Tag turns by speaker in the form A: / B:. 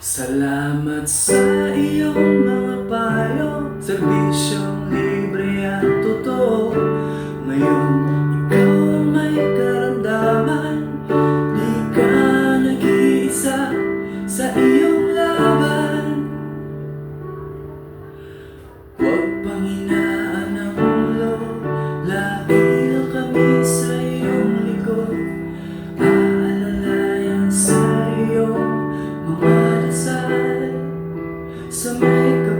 A: Salamat sa iyong mga payo, serbisyo go.